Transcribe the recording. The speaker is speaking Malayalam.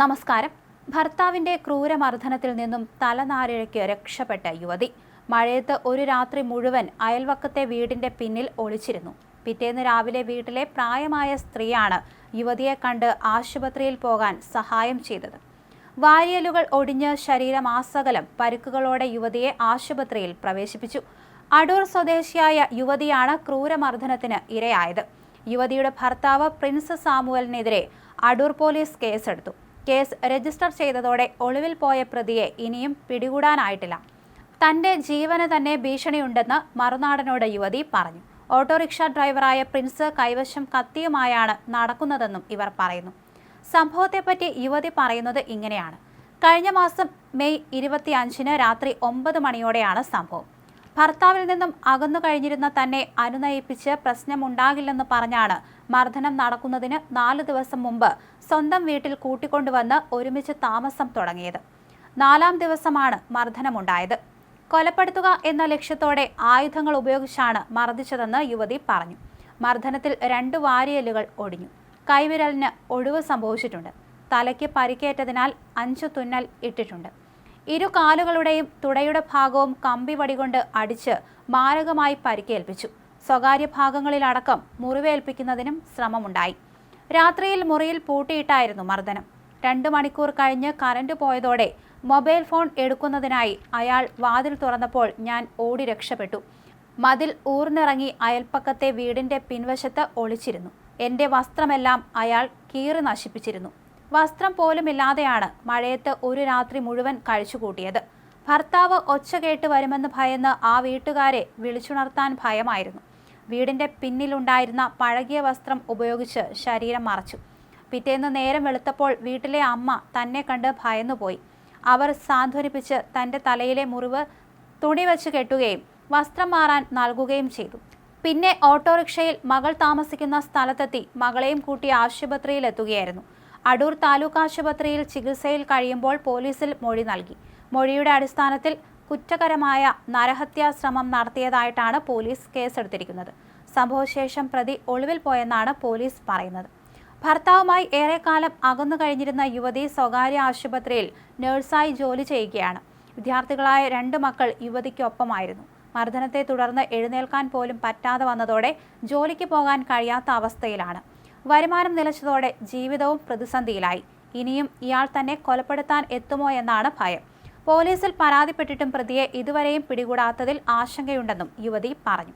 നമസ്കാരം. ഭർത്താവിന്റെ ക്രൂരമർദ്ദനത്തിൽ നിന്നും തലനാരിഴയ്ക്ക് രക്ഷപ്പെട്ട യുവതി. മഴയത്ത് ഒരു രാത്രി മുഴുവൻ അയൽവക്കത്തെ വീടിന്റെ പിന്നിൽ ഒളിച്ചിരുന്നു. പിറ്റേന്ന് രാവിലെ വീട്ടിലെ പ്രായമായ സ്ത്രീയാണ് യുവതിയെ കണ്ട് ആശുപത്രിയിൽ പോകാൻ സഹായം ചെയ്തത്. വാരിയലുകൾ ഒടിഞ്ഞ് ശരീരമാസകലം പരുക്കുകളോടെ യുവതിയെ ആശുപത്രിയിൽ പ്രവേശിപ്പിച്ചു. അടൂർ സ്വദേശിയായ യുവതിയാണ് ക്രൂരമർദ്ദനത്തിന് ഇരയായത്. യുവതിയുടെ ഭർത്താവ് പ്രിൻസ് സാമുവലിനെതിരെ അടൂർ പോലീസ് കേസെടുത്തു. കേസ് രജിസ്റ്റർ ചെയ്തതോടെ ഒളിവിൽ പോയ പ്രതിയെ ഇനിയും പിടികൂടാനായിട്ടില്ല. തന്റെ ജീവന് തന്നെ ഭീഷണിയുണ്ടെന്ന് മറുനാടനോട് യുവതി പറഞ്ഞു. ഓട്ടോറിക്ഷ ഡ്രൈവറായ പ്രിൻസ് കൈവശം കത്തിയുമായാണ് നടക്കുന്നതെന്നും ഇവർ പറയുന്നു. സംഭവത്തെപ്പറ്റി യുവതി പറയുന്നത് ഇങ്ങനെയാണ്. കഴിഞ്ഞ മാസം മെയ് ഇരുപത്തി അഞ്ചിന് രാത്രി ഒമ്പത് മണിയോടെയാണ് സംഭവം. ഭർത്താവിൽ നിന്നും അകന്നു കഴിഞ്ഞിരുന്ന തന്നെ അനുനയിപ്പിച്ച് പ്രശ്നമുണ്ടാകില്ലെന്ന് പറഞ്ഞാണ് മർദ്ദനം നടക്കുന്നതിന് നാല് ദിവസം മുമ്പ് സ്വന്തം വീട്ടിൽ കൂട്ടിക്കൊണ്ടുവന്ന് ഒരുമിച്ച് താമസം തുടങ്ങിയത്. നാലാം ദിവസമാണ് മർദ്ദനമുണ്ടായത്. കൊലപ്പെടുത്തുക എന്ന ലക്ഷ്യത്തോടെ ആയുധങ്ങൾ ഉപയോഗിച്ചാണ് മർദ്ദിച്ചതെന്ന് യുവതി പറഞ്ഞു. മർദ്ദനത്തിൽ രണ്ട് വാരിയലുകൾ ഒടിഞ്ഞു. കൈവിരലിന് ഒടിവ് സംഭവിച്ചിട്ടുണ്ട്. തലയ്ക്ക് പരിക്കേറ്റതിനാൽ അഞ്ചു തുന്നൽ ഇട്ടിട്ടുണ്ട്. ഇരു കാലുകളുടെയും തുടയുടെ ഭാഗവും കമ്പി വടികൊണ്ട് അടിച്ച് മാരകമായി പരിക്കേൽപ്പിച്ചു. സ്വകാര്യ ഭാഗങ്ങളിലടക്കം മുറിവേൽപ്പിക്കുന്നതിനും ശ്രമമുണ്ടായി. രാത്രിയിൽ മുറിയിൽ പൂട്ടിയിട്ടായിരുന്നു മർദ്ദനം. രണ്ടു മണിക്കൂർ കഴിഞ്ഞ് കറന്റ് പോയതോടെ മൊബൈൽ ഫോൺ എടുക്കുന്നതിനായി അയാൾ വാതിൽ തുറന്നപ്പോൾ ഞാൻ ഓടി രക്ഷപ്പെട്ടു. മതിൽ ഊർന്നിറങ്ങി അയൽപ്പക്കത്തെ വീടിന്റെ പിൻവശത്ത് ഒളിച്ചിരുന്നു. എന്റെ വസ്ത്രമെല്ലാം അയാൾ കീറി നശിപ്പിച്ചിരുന്നു. വസ്ത്രം പോലുമില്ലാതെയാണ് മഴയത്ത് ഒരു രാത്രി മുഴുവൻ കഴിച്ചുകൂട്ടിയത്. ഭർത്താവ് ഒച്ച കേട്ട് വരുമെന്ന് ഭയന്ന് ആ വീട്ടുകാരെ വിളിച്ചുണർത്താൻ ഭയമായിരുന്നു. വീടിന്റെ പിന്നിലുണ്ടായിരുന്ന പഴകിയ വസ്ത്രം ഉപയോഗിച്ച് ശരീരം മറച്ചു. പിറ്റേന്ന് നേരം വെളുത്തപ്പോൾ വീട്ടിലെ അമ്മ തന്നെ കണ്ട് ഭയന്നുപോയി. അവർ സാന്ത്വനിപ്പിച്ച് തന്റെ തലയിലെ മുറിവ് തുണി വെച്ച് കെട്ടുകയും വസ്ത്രം മാറാൻ നൽകുകയും ചെയ്തു. പിന്നെ ഓട്ടോറിക്ഷയിൽ മകൾ താമസിക്കുന്ന സ്ഥലത്തെത്തി മകളെയും കൂട്ടി ആശുപത്രിയിൽ എത്തുകയായിരുന്നു അടൂർ താലൂക്ക് ആശുപത്രിയിൽ ചികിത്സയിൽ കഴിയുമ്പോൾ പോലീസിൽ മൊഴി നൽകി. മൊഴിയുടെ അടിസ്ഥാനത്തിൽ കുറ്റകരമായ നരഹത്യാ ശ്രമം നടത്തിയതായിട്ടാണ് പോലീസ് കേസെടുത്തിരിക്കുന്നത്. സംഭവശേഷം പ്രതി ഒളിവിൽ പോയെന്നാണ് പോലീസ് പറയുന്നത്. ഭർത്താവുമായി ഏറെക്കാലം അകന്നു കഴിഞ്ഞിരുന്ന യുവതി സ്വകാര്യ ആശുപത്രിയിൽ നഴ്സായി ജോലി ചെയ്യുകയാണ്. വിദ്യാർത്ഥികളായ രണ്ട് മക്കൾ യുവതിക്കൊപ്പമായിരുന്നു. മർദ്ദനത്തെ തുടർന്ന് എഴുന്നേൽക്കാൻ പോലും പറ്റാതെ വന്നതോടെ ജോലിക്ക് പോകാൻ കഴിയാത്ത അവസ്ഥയിലാണ്. വരുമാനം നിലച്ചതോടെ ജീവിതവും പ്രതിസന്ധിയിലായി. ഇനിയും ഇയാൾ തന്നെ കൊലപ്പെടുത്താൻ എത്തുമോ എന്നാണ് ഭയം. പോലീസിൽ പരാതിപ്പെട്ടിട്ടും പ്രതിയെ ഇതുവരെയും പിടികൂടാത്തതിൽ ആശങ്കയുണ്ടെന്നും യുവതി പറഞ്ഞു.